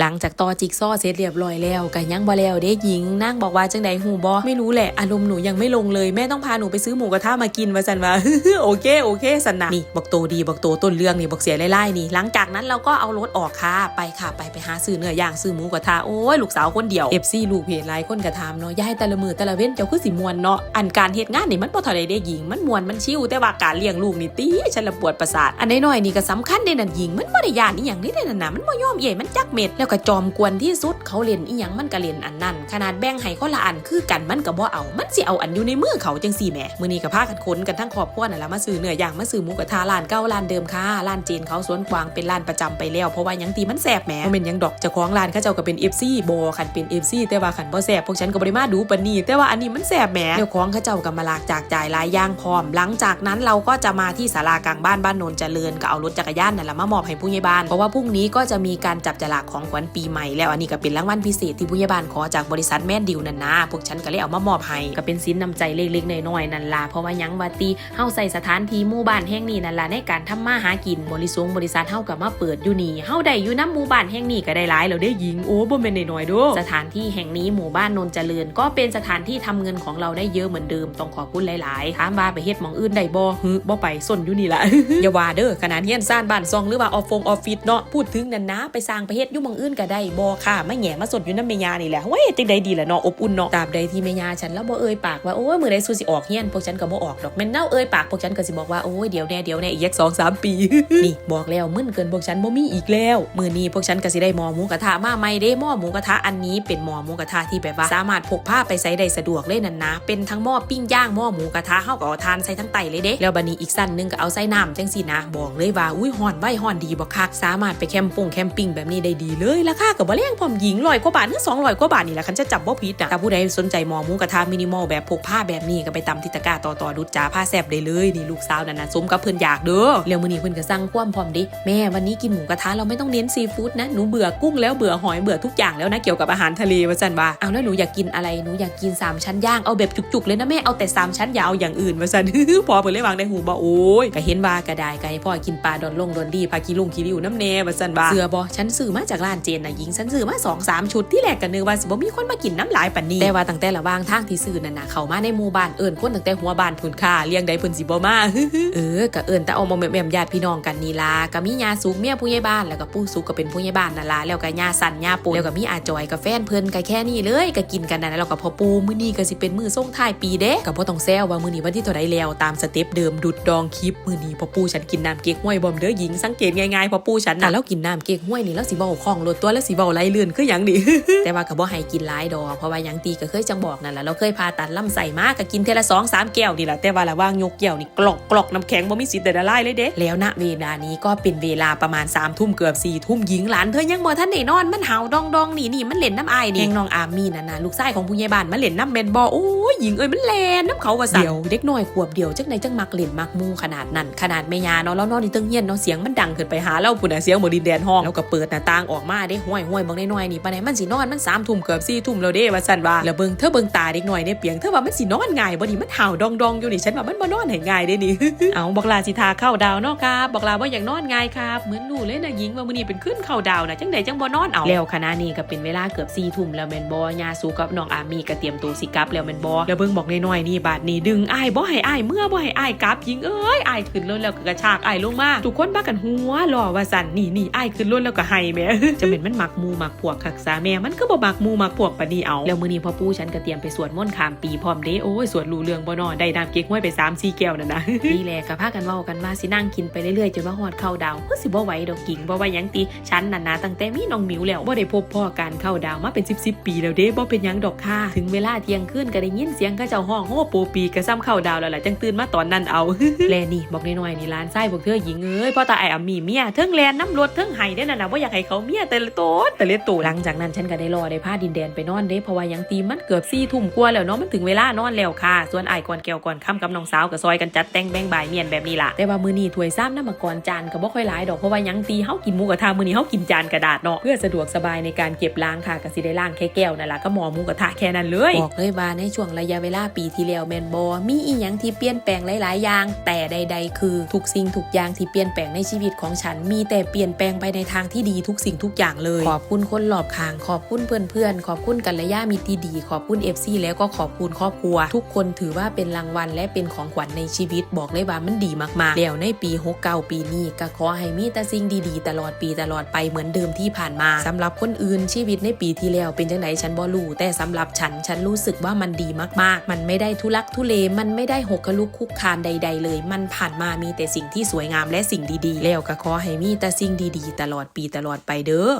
หลังจากต่อจิกซอเสร็จเรียบร้อยแล้วก็ยังบ่แล้วเด้หญิงนางบอกว่าจังใดหูบ่ไม่รู้แหละอารมณ์หนูยังไม่ลงเลยแม่ต้องพาหนูไปซื้อหมูกระทะมากินว่าสันว่าโอเคโอเคสันนะนี่บอกโตดีบอกโตต้นเรื่องนี่บอกเสียไล่ๆนี่ หลังจากนั้นเราก็เอารถออกค่ะไปค่ะไปไปหาซื้อเนื้อย่างซื้อหมูกระทะโอ้ยลูกสาวคนเดียว FC ลูกเพจหลายคนกระทำเนาะยายแต่ละมือแต่ละเว้นเจ้าคือสิมวนเนาะอันการเฮ็ดงานนี่มันบ่เท่าใดเด้หญิง มันมวนมันชิวแต่ว่าการเลี้ยงลูกนี่ตีฉันละปวดประสาทอันน้อยๆนี่ก็สำคัญเด้นั่นหญิงมันบ่ได้ยานอีหยังนี่เด้นั่นนะมันบ่ยอมเย่มันจักเม็ดแล้วก็จอมกวนที่สุดเขาเล่นอีหยังมันก็เล่นอันนั้น ขนาดแบ่งให้คนละอันคือกันมันก็บ่เอา มันสิเอาอันอยู่ในมือเขาจังซี่แหมมื้อนี้ก็พากันขนกันทั้งครอบครัวนั่นละมาซื้อเนื้อย่างมาซื้อหมูกระทะร้านเก่าร้านเดิมค่ะร้านจีนเขาสวนกวางเป็นร้านประจำไปแล้วเพราะว่ายังตีมันแซ่บแหมบ่แม่นยังดอกเจ้าของร้านเขาเจ้าก็เป็น FC บ่คันเป็น FC แต่ว่าคันบ่แซ่บพวกฉันก็บ่ได้มาดูปานนี้แต่ว่าอันนี้มันแซ่บแหมเจ้าของเขาเจ้าก็มาลากจากจ่ายลายย่างพร้อม หลังจากนั้นเราก็จะมาที่ศาลากลางบ้านบ้านโนนเจริญก็เอารถจักรยานนั่นละมามอบให้ผู้ใหญ่บ้านเพราะว่าพรุ่งนี้ก็จะมีการจับฉลากของขวัญปีใหม่แล้วอันนี้ก็เป็นรางวัลพิเศษที่ผู้ใหญ่บ้านขอจากบริษัทแม่ดิวนั่นนะพวกฉันก็เลยเอามามอบให้ก็เป็นสินน้ำใจเล็กๆน้อยๆนั่นล่ะเพราะว่ายังว่าตีเฮาใส่สถานที่หมู่บ้านแห่งนี้นั่นล่ะในการทำมาหากินบริษัทบริษัทเฮาก็มาเปิดอยู่นี่เฮาได้อยู่น้ำหมู่บ้านแห่งนี้ก็ได้หลายแล้วได้หญิงโอ้บ่แม่นน้อยๆด้อสถานที่แห่งนี้หมู่บ้านโนนเจริญ ก็เป็นสถานที่ทำเงินของเราได้เยอะเหมือนเดิมต้องขอบคุณหลายๆถามว่าไปเฮ็ดมองอื่นได้บ่ฮึบ่ไปส้นอยู่นี่ล่ะอย่าว่าเด้อขนาดเฮียนซ่านบ้านซองหรือว่าออฟฟงออฟฟิศเนาะพูดถึงนั่นนะไปสร้างไปเฮ็ดอยู่มองอื่นก็ได้บ่ค่ะมาแหง่มาสดอยู่น้ำเมยานี่แหละเว้ยจังใดดีแหละเนาะอบอุ่นเนาะตราบใดที่เมยาฉันแล้วบ่เอ่ยปากว่าโอ้ยมือใดสู้สิออกเฮียนพวกฉันก็บ่ออกดอกแม่นเน่าเอ่ยปากพวกฉันก็สิบอกว่าโอ้ยเดี๋ยวแน่เดี๋ยวแน่อีกสองสามปีนี่บอกแล้วมึนเกินพวกฉันบ่มีอีกแล้วมือนี้พวกฉันก็สิได้หมอหมูกระทะมาใหม่เด้หม้อหมูกระทะอันนี้เป็นหม้อหมูกระทะที่แบบว่าสามารถพกพาไปใช้ได้สะดวกเลยนั่นนะเป็นทั้งหม้อปิ้งย่างหม้อหมูกระทะเฮาก็เอาทานใส่ทั้งไตเลยเด้แล้วบัดนี้อีกสั้นนึงก็เอาใส่น้ำจังสินะบอกเลยว่าอุ้ยฮ้อนไว้ฮ้อนดีบ่คักสามารถไปแคมปงแคมปิ้งแบบนี้ได้ดีเลยเลยราคาก็บ่แรงพร้อมหญิงร้อยกว่าบาทถึง200กว่าบาทนี่แหละคันจะจับบ่ผิดนะถ้าผู้ใดสนใจหม้อหมูกระทะมินิมอลแบบพกพาแบบนี้ก็ไปตำทิตะกาต่อต่อดุดจ้าผ้าแซบได้เลยนี่ลูกสาวนั่นนะสมกับเพิ่นอยากเด้อแล้วมื้อนี้เพิ่นก็สั่งความพร้อมดิแม่วันนี้กินหมูกระทะเราไม่ต้องเน้นซีฟู้ดนะหนูเบื่อกุ้งแล้วเบื่อหอยเบื่อทุกอย่างแล้วนะเกี่ยวกับอาหารทะเลว่าซั่นว่าเอาแล้วหนูอยากกินอะไรหนูอยากกินสามชั้นย่างเอาแบบจุกๆเลยนะแม่เอาแต่สามชั้นอย่าเอาอย่างอื่นว่าซั่นพอเพิ่นเลยวางในหูบ่โอ้ยก็เห็นว่าก็ได้ก็ให้พ่อกินปลาดอนลงดอนดีพากิลุงกิริวน้ำแน่ว่าซั่นว่าเสือบ่ฉันซื้อมาจากร้านเจนนะหญิงฉันซื้อมาสองสามชุดที่แรกก็นึกว่าสิบ่มีคนมากินน้ำหลายปานนี้แต่ว่าตั้งแต่ระว่างทางที่ซื้อนั่นนะเขามาในหมู่บ้านเอิ้นคนตั้งแต่หัวบ้านพุ่นค่าเลี้ยงใดเพิ่นสิบ่มาเออก็เอิ้นแต่เอามาแม่มๆญาติพี่น้องกันนี่ล่ะก็มีญาสุกเมียผู้ใหญ่บ้านแล้วก็ปู่สุกก็เป็นผู้ใหญ่บ้านนั่นล่ะแล้วก็ญาสันญาปูแล้วก็มีอาจอยกับแฟนเพิ่นก็แค่นี้เลยก็กินกันนั่นแล้วก็พอปูมื้อนี้ก็สิเป็นมื้อส่งท้ายปีเด้ก็บ่ต้องแซวว่ามื้อนี้วันที่เท่าใดแล้วตามสเต็ปเดิมดุดดองคลิปมื้อนี้พอปูฉันกินน้ำเก๊กห้วยบ่มเด้อหญิงสังเกตง่ายๆพอปูฉันน่ะแล้วกินน้ำเก๊กห้วยนี่แล้วสิเว้าคล่องรถตัวแล้วสิเว้าไหลลื่นคือหยังดิแต่ว่าก็บ่ให้กินหลายดอกเพราะว่าหยังตีก็เคยจังบอกนั่นแหละเราเคยผ่าตัดลำไส้มาก็กินเทอละสองสามแก้วนี่แหละแต่ว่าระหว่างยกแก้วนี่กรอกกรอกน้ำแข็งบ่มีสิทธิ์แต่ละลายเลยเด้แล้วณเวลานี้ก็เป็นเวลาประมาณ3ามทุ่มเกือบ4ี่ทุ่มหญิงหลานเธอยังบ่ทันได้นอนมันเห่าดองดองนี่นี่มันเล่นน้ำอายนี่แหงน้องอามีน่ะนะลูกชายของผู้ใหญ่บ้านมันเล่นน้ำแมนบอโอ้ยหญิงเอ้ยมันแลนน้ำเขาว่าสั่นเดี๋ยวเด็กน้อยขวบเดียวจักในจังมักเล่นมักมูขนาดนั้นขนาดแม่ยาเนาะแล้วนอนนี่ตึงเฮียนเนาะเสียงมันดังขึ้นไปหาเราปุ่นน่ะเสียงเหมือนดินแดนห้องแล้วก็เปิดหน้าต่างออกมาเด้ห้วยห้วยบางน้อยนี่ปานไหนมันสินอนมันสามทุ่มเกือบสี่ทุ่มแล้วเด้ว่าสันว่าแล้วเบิ่งเธอเบิ่งตาเด็กน้อยเนี่ยเปียงเธอว่ามันสินอนง่ายบ่ดิมันห่าวดองดองอยู่นี่ฉันว่ามันบ่นอนให้ง่ายเด้นี่เอาบอกลาสิทาเข้าดาวเนาะครับบอกลาว่าอยากนอนง่ายครับเหมือนรู้เลยนะหญิงว่ามื้อนี้เป็นขึ้นเข้าดาวนะจังใดจังบ่นอนเอาแล้วคณะนี้ก็เป็นเวลาเกือบ4ทุ่มแล้วแม่นบ่ยาสูกับน้องอามีก็เตรียมตัวสิกลับแล้วแม่นบ่แล้วเบิ่งบอกน้อยๆนี่บาดนี้ดึงอ้ายบ่ให้อ้ายเมื่อบ่ให้อ้ายกลับหญิงเอ้ยอ้ายขึ้นรถแล้วก็กระชากอ้ายลงมาทุกคนพากันหัวล้อว่าสั่นนี่นี่อ้ายขึ้นรถแล้วก็ให้แม่จะเป็นมันมักหมูมักพวกคักษาแม่มันก็บ่มักหมูมักพวกปานนี้เอาแล้วมื้อนี้พ่อปู่ฉันก็เตรียมไปสวดมนต์ข้ามปีพร้อมเด้โอ้ยสวดรู้เรื่องบ่นอได้น้ำเก๊กฮวยไป3 4แก้วนั่นนะนี่แหละก็พากันเว้ากันว่าสินั่งกินไปเรื่อยๆจนว่าฮอดเข้าดาวก็สิบ่ไหวดอกกิ่งบ่ว่าหยังติฉันน่ะนะตั้งแต่มีน้องหมิวแล้วบ่ได้พบพ่อการเข้าดาวมาเป็น10 10ปีแล้วเด้บ่เป็นหยังดอกค่ะถึงเวลาเที่ยงคืนก็ได้ยินเสียงเขาเจ้าห้องโฮโปปีก็ซ้ำเข้าดาวแล้วล่ะจังตื่นมาตอนนั้นเอาแลนี่บอกน้อยๆนี่ร้านไส้พวกเธอหญิงเอ้ยพ่อตาไอ้อามีเมียเทิงแลนน้ำรถเทิงไห้ได้นั่นน่ะบ่อยากให้เขาเมียแต่ละโตนแต่ละโตหลังจากนั้นฉันก็ได้รอได้พาดินแดนไปนอนเด้เพราะว่ายังตีมันเกือบ4ทุ่มกว่าแล้วเนาะมันถึงเวลานอนแล้วค่ะ ส่วนไอ้ก่อนแก้วก่อนค่ำกับน้องสาวก็ซอยกันจัดแต่งแบ่งบ่ายเมียนแบบนี้ล่ะแต่ว่ามือนี้ถ้วยซ้ำน้ำมากรจานก็บ่ค่อยหลายดอกเพราะว่ายังตีเฮากินหมูกระทะมือนี้เฮากินจานกระดาษเนาะเพื่อสะดวกสบายในการเก็บล้างค่ะก็สิได้ล้างแค่แก้วนั่นล่ะก็หมอหมูกระทะแค่นั้นเลยบอกเลยว่าในช่วงระยะเวลาปีที่แล้วแมนบ่มีอีหยังที่เปลี่ยนแปลงหลาย ๆ อย่าง แต่ใด ๆ คือทุกสิ่งทุกอย่างที่เปลี่ยนแปลงในชีวิตของฉัน มีแต่เปลี่ยนแปลงไปในทางที่ดีทุกสิ่งทุกอย่างอย่างเลย ขอบคุณคนรอบข้าง ขอบคุณเพื่อนๆ ขอบคุณกัลยามิตรดี ขอบคุณ FC แล้วก็ขอบคุณครอบครัว ทุกคนถือว่าเป็นรางวัลและเป็นของขวัญในชีวิตบอกเลยว่ามันดีมากๆ แล้วในปี69ปีนี้ก็ขอให้มีแต่สิ่งดีๆ ตลอดปีตลอดไปเหมือนเดิมที่ผ่านมาสำหรับคนอื่นชีวิตในปีที่แล้วเป็นจังไดฉันบ่รู้แต่สำหรับฉันฉันรู้สึกว่ามันดีมากๆ มันไม่ได้ทุลักทุเลมันไม่ได้หกกะลุกคุกคานใด ๆ เลย มันผ่านมามีแต่สิ่งที่สวยงามและสิ่งดีๆ แล้วก็ขอให้มีแต่สิ่งดีๆ ตลอดปีตลอดไปเด้อ